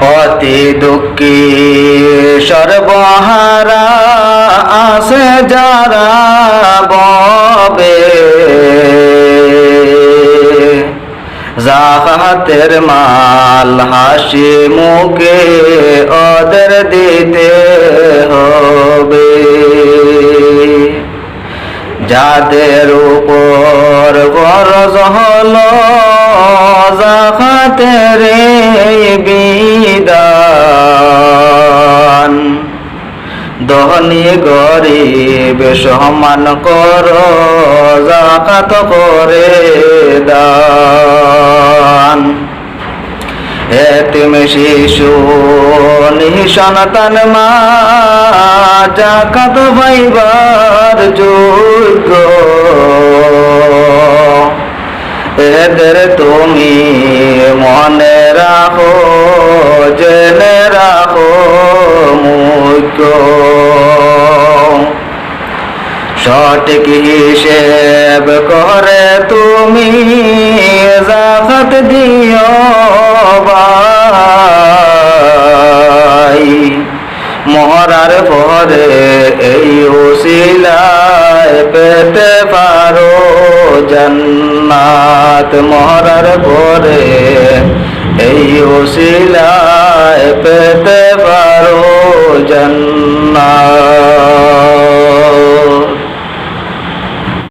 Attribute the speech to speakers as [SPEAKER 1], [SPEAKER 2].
[SPEAKER 1] অতি দুঃখী সর্বহারা আছে যারা ববে। জাহাতের মাল হাসি মুখে ওদের দিতে হবে। যাদের উপর গরজ হল এই বিধান ধনী গরিব সমান কর জাকাত করে দান। এতিম শিশু নিঃসন্তান মা জাকাত পাইবার যোগ্য। এদের তুমি মনে রাখো, জেনে রাখো মুখ্য সঠিক হিসেব করে তুমি জাকাত দিও ভাই। মরার পরে এই ওসিলায় পেতে পারো জান্নাত মরার ভরে এই ওসিলায় পেতে পারো জান্নাত